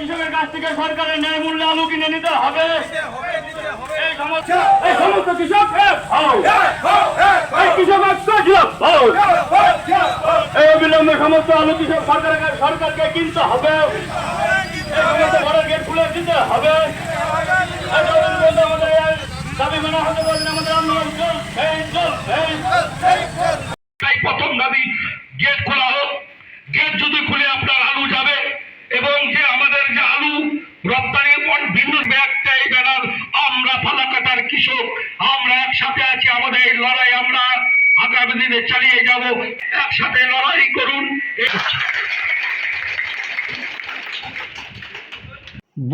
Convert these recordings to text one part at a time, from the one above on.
কৃষকের কাছ থেকে সরকারের ন্যায় মূল্যে আলু কিনে নিতে হবে। এই সমস্ত কৃষক এই অবিলম্বে সমস্ত আলু কৃষক সরকারকে সরকারকে কিনতে হবে। একসাথে আছি আমাদের এই লড়াই, আমরা আগামী দিনে চালিয়ে যাব। একসাথে লড়াই করুন।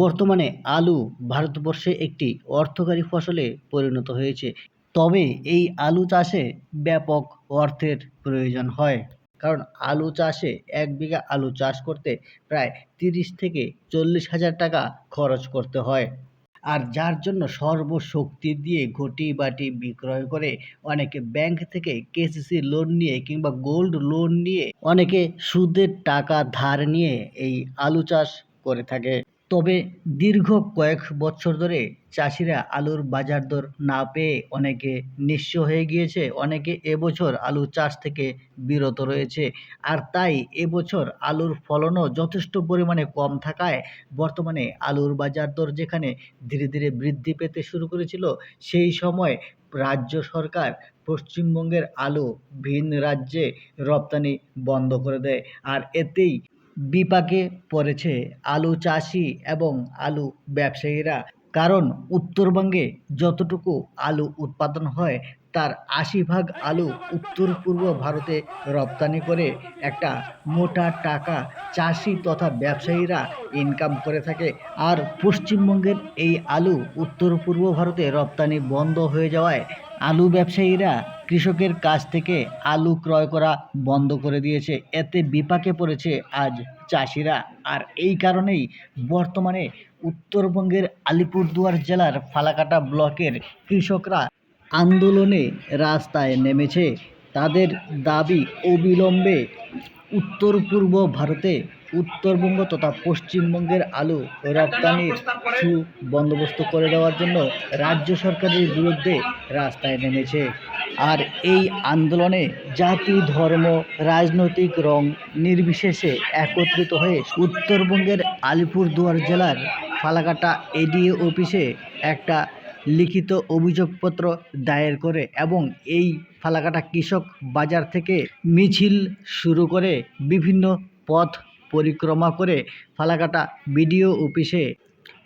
বর্তমানে আলু ভারতবর্ষে একটি অর্থকারী ফসলে পরিণত হয়েছে। তবে এই আলু চাষে ব্যাপক অর্থের প্রয়োজন হয়। কারণ আলু চাষে এক বিঘা আলু চাষ করতে প্রায় তিরিশ থেকে চল্লিশ হাজার টাকা খরচ করতে হয়। আর যার জন্য সর্বশক্তি দিয়ে ঘটি বাটি বিক্রয় করে অনেকে ব্যাংক থেকে কেসিসি লোন নিয়ে কিংবা গোল্ড লোন নিয়ে অনেকে সুদের টাকা ধার নিয়ে এই আলু চাষ করে থাকে। তবে দীর্ঘ কয়েক বছর ধরে চাষিরা আলুর বাজার দর না পেয়ে অনেকে নিঃস্ব হয়ে গিয়েছে। অনেকে এবছর আলু চাষ থেকে বিরত রয়েছে। আর তাই এবছর আলুর ফলনও যথেষ্ট পরিমাণে কম থাকায় বর্তমানে আলুর বাজার দর যেখানে ধীরে ধীরে বৃদ্ধি পেতে শুরু করেছিল, সেই সময় রাজ্য সরকার পশ্চিমবঙ্গের আলু ভিন রাজ্যে রপ্তানি বন্ধ করে দেয়। আর এতেই বিপাকে পড়েছে আলু চাষি এবং আলু ব্যবসায়ীরা। কারণ উত্তরবঙ্গে যতটুকু আলু উৎপাদন হয়, তার আশি ভাগ আলু উত্তর পূর্ব ভারতে রপ্তানি করে একটা মোটা টাকা চাষি তথা ব্যবসায়ীরা ইনকাম করে থাকে। আর পশ্চিমবঙ্গের এই আলু উত্তর পূর্ব ভারতে রপ্তানি বন্ধ হয়ে যাওয়ায় আলু ব্যবসায়ীরা কৃষকের কাছ থেকে আলু ক্রয় করা বন্ধ করে দিয়েছে। এতে বিপাকে পড়েছে আজ চাষিরা। আর এই কারণেই বর্তমানে উত্তরবঙ্গের আলিপুরদুয়ার জেলার ফালাকাটা ব্লকের কৃষকরা আন্দোলনে রাস্তায় নেমেছে। তাদের দাবি অবিলম্বে উত্তর পূর্ব ভারতে উত্তরবঙ্গ তথা পশ্চিমবঙ্গের আলু রপ্তানির সু বন্দোবস্ত করে দেওয়ার জন্য রাজ্য সরকারের বিরুদ্ধে রাস্তায় নেমেছে। আর এই আন্দোলনে জাতি, ধর্ম, রাজনৈতিক রং নির্বিশেষে একত্রিত হয়ে উত্তরবঙ্গের আলিপুরদুয়ার জেলার ফালাকাটা এডিএ অফিসে একটা লিখিত অভিযোগপত্র দায়ের করে এবং এই ফালাকাটা কৃষক বাজার থেকে মিছিল শুরু করে বিভিন্ন পথ পরিক্রমা করে ফালাকাটা বিডিও অফিসে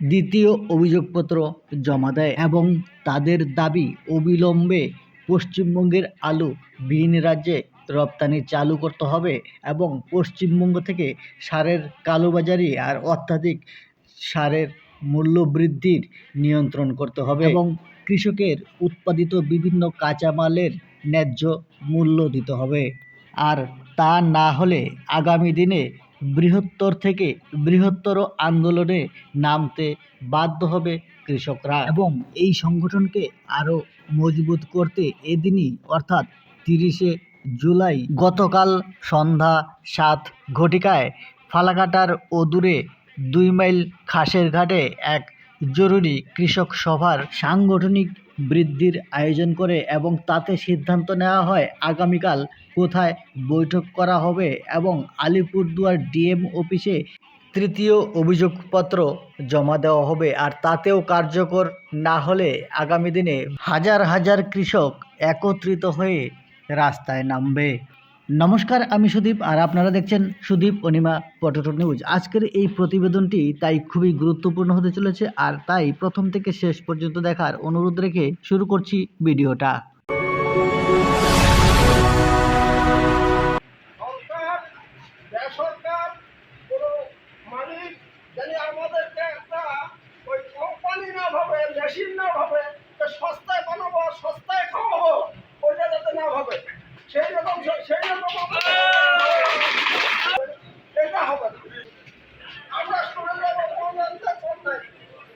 দ্বিতীয় অভিযোগপত্র জমা দেয় এবং তাদের দাবি অবিলম্বে পশ্চিমবঙ্গের আলু ভিন রাজ্যে রপ্তানি চালু করতে হবে এবং পশ্চিমবঙ্গ থেকে সারের কালোবাজারি আর অত্যাধিক সারের মূল্য বৃদ্ধির নিয়ন্ত্রণ করতে হবে এবং কৃষকের উৎপাদিত বিভিন্ন কাঁচামালের ন্যায্য মূল্য দিতে হবে। আর তা না হলে আগামী দিনে বৃহত্তর থেকে বৃহত্তর আন্দোলনে নামতে বাধ্য হবে কৃষকরা। এবং এই সংগঠনকে আরও মজবুত করতে এদিনই, অর্থাৎ তিরিশে জুলাই, গতকাল সন্ধ্যা সাত ঘটিকায় ফালাকাটার অদূরে দুই মাইল খাসের ঘাটে এক জরুরি কৃষক সভার সাংগঠনিক বৃদ্ধির আয়োজন করে এবং তাতে সিদ্ধান্ত নেওয়া হয় আগামীকাল কোথায় বৈঠক করা হবে এবং আলিপুরদুয়ার ডিএম অফিসে তৃতীয় অভিযোগপত্র জমা দেওয়া হবে। আর তাতেও কার্যকর না হলে আগামী দিনে হাজার হাজার কৃষক একত্রিত হয়ে রাস্তায় নামবে। নমস্কার, আমি সুদীপ, আর আপনারা দেখছেন সুদীপ অনিমা পটেটো নিউজ। আজকের এই প্রতিবেদনটি তাই খুবই গুরুত্বপূর্ণ হতে চলেছে, আর তাই প্রথম থেকে শেষ পর্যন্ত দেখার অনুরোধ রেখে শুরু করছি ভিডিওটা। সরকার বেসরকার কোনো মালিক জানি আমাদেরকে একটা ওই কোম্পানি না ভাবে মেশিন না ভাবে যে সস্তায় বানাবো সস্তায় খাওয়াবো ওইটা যাতে না ভাবে সেই রকম সেই রকম এটা হবে না আমরা শুনে যাব কোনটা কোন নাই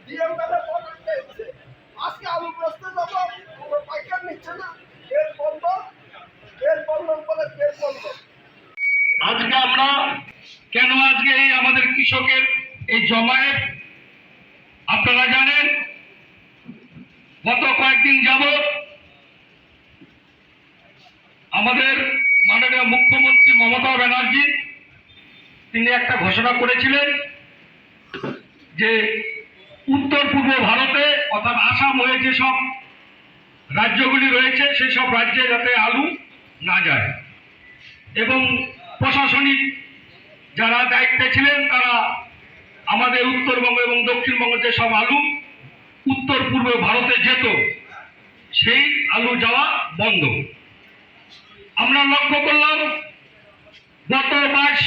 ডিএম কালে কোন দিচ্ছে আজকে আলু বেচতে যাব কোনো পাইকার নিচ্ছে না এর বন্ধ এর বন্ধ করে এর বন্ধ আজকে আমরা কেন আজকে এই আমাদের কৃষকের এই জমায়েত, আপনারা জানেন, গত কয়েকদিন যাবত আমাদের মাননীয় মুখ্যমন্ত্রী মমতা ব্যানার্জি, তিনি একটা ঘোষণা করেছিলেন যে উত্তর পূর্ব ভারতে, অর্থাৎ আসাম হয়ে যেসব রাজ্যগুলি রয়েছে সেই সব রাজ্যে যাতে আলু না যায়। এবং প্রশাসনিক যারা দায়িত্বে ছিলেন, তারা আমাদের উত্তরবঙ্গ এবং দক্ষিণবঙ্গ যেসব আলু, উত্তর পূর্ব ভারতে যেত, সেই আলু যাওয়া বন্ধ। আমরা লক্ষ্য করলাম, গত বাইশ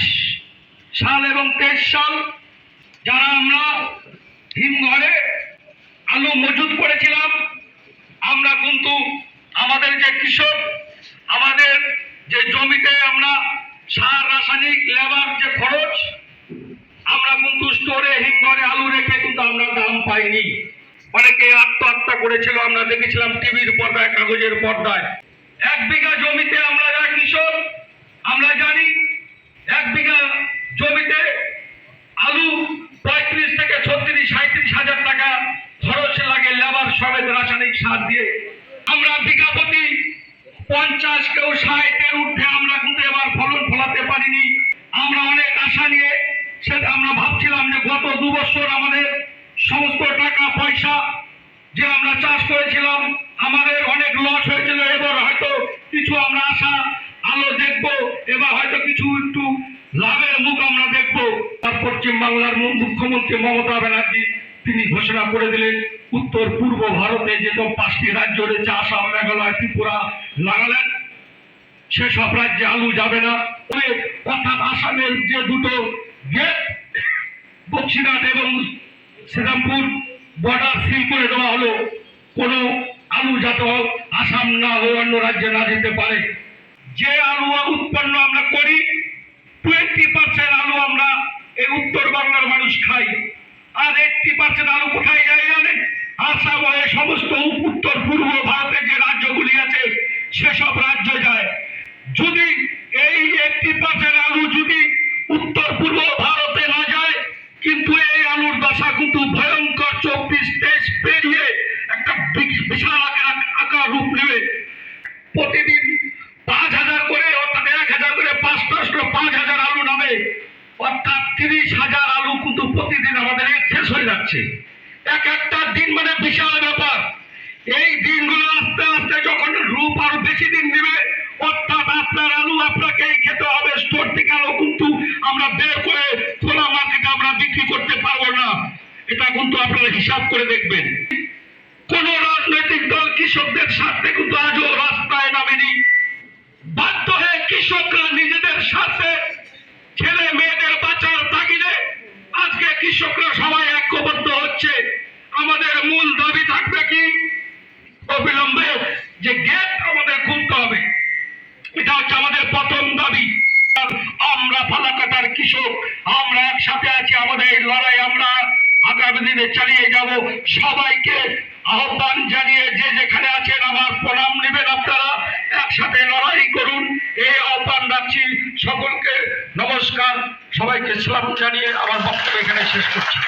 সাল এবং তেইশ সাল যারা আমরা হিমঘরে আলু মজুত করেছিলাম, আমরা কিন্তু আমাদের যে কৃষক, আমাদের যে জমিতে আমরা সার রাসায়নিক লেবার যে খরচ, আমরা কিন্তু স্টোরে হিমঘরে আলু রেখে কিন্তু আমরা দাম পাইনি। অনেকে আত্মহত্যা করেছিল, আমরা দেখেছিলাম টিভির পর্দায়, কাগজের পর্দায়। এক বিঘা জমিতে আমরা যারা কৃষক, আমরা জানি এক বিঘা জমিতে আলু পঁয়ত্রিশ থেকে ছত্রিশ সাঁত্রিশ হাজার টাকা খরচ লাগে লেবার সমেত রাসায়নিক সার দিয়ে। আমরা বিঘা প্রতি পঞ্চাশ কেউ ঊর্ধ্বে গত দু বছর আমাদের সমস্ত টাকা, পয়সা যে আমরা চাষ করেছিলাম, আমাদের অনেক লস হয়েছিল। এবার হয়তো কিছু আমরা আশা, আলো দেখব। এবার হয়তো কিছু একটু লাভের মুখ আমরা দেখব। পশ্চিম বাংলার মুখ্যমন্ত্রী মমতা ব্যানার্জি, তিনি ঘোষণা করে দিলেন, উত্তর পূর্ব ভারতে যে সব পাঁচটি রাজ্য রয়েছে, আসাম, মেঘালয়, ত্রিপুরা নাগাল্যান্ড, সেসব রাজ্যে আলু যাবে না। অর্থাৎ আসামের যে দুটো গেট বক্সিরহাট এবং শ্রীরামপুর বর্ডার সিল করে দেওয়া হলো। কোনো আলু যাতে আসাম না হয়ে অন্য রাজ্যে না যেতে পারে। যে আলু উৎপন্ন আমরা করি টোয়েন্টি পার্সেন্ট আলু আমরা এই উত্তর বাংলার মানুষ খাই। আর এইটটি পার্সেন্ট আলু কোথায় যায় জানেন? আসাম হয়ে সমস্ত উত্তর, পূর্ব ভারতের যে রাজ্যগুলি আছে, সেসব রাজ্য যায়। যদি এই এইটটি পার্সেন্ট আলু যদি উত্তর, পূর্ব ভারতে কিন্তু এই আলুর দশা কিন্তু ভয়ঙ্কর চব্বিশ তেইশ পেরিয়ে একটা বিশাল আকার রূপ নেবে। প্রতিদিন পাঁচ হাজার করে, অর্থাৎ এক হাজার করে পাঁচ দশটা পাঁচ হাজার আলু নামে। অর্থাৎ তিরিশ হাজার আলু কিন্তু প্রতিদিন আমাদের শেষ হয়ে যাচ্ছে। এক একটা দিন মানে বিশাল ব্যাপার। এই দিনগুলো আস্তে আস্তে যখন রূপ আরও বেশি দিন নেবে, অর্থাৎ আপনার আলু আপনাকেই খেতে হবে স্টোর থেকে আলু কিন্তু আমরা বের করে এটা কিন্তু আপনারা হিসাব করে দেখবেন। কোন রাজনৈতিক দল কৃষকদের স্বার্থে কিন্তু আজও রাস্তায় নামেনি। বাধ্য হয়ে কৃষকরা নিজেদের স্বার্থে ছেলে মেয়েদের বাঁচার তাগিদে আজকে কৃষকরা সবাই ঐক্যবদ্ধ হচ্ছে। আমাদের মূল দাবি থাকবে কি? অবিলম্বে যে গেট আমাদের খুলতে হবে। এটা হচ্ছে আমাদের প্রথম দাবি। আমরা ফালাকাটার কৃষক, আমরা একসাথে আছি, আমাদের এই লড়াই, আমরা আগামী দিনে চালিয়ে যাব। সবাইকে আহ্বান জানিয়ে যে যেখানে আছেন আমার প্রণাম নেবেন আপনারা। একসাথে লড়াই করুন। এই আহ্বান রাখছি সকলকে। নমস্কার। সবাইকে সালাম জানিয়ে আমার বক্তব্য এখানে শেষ করছি।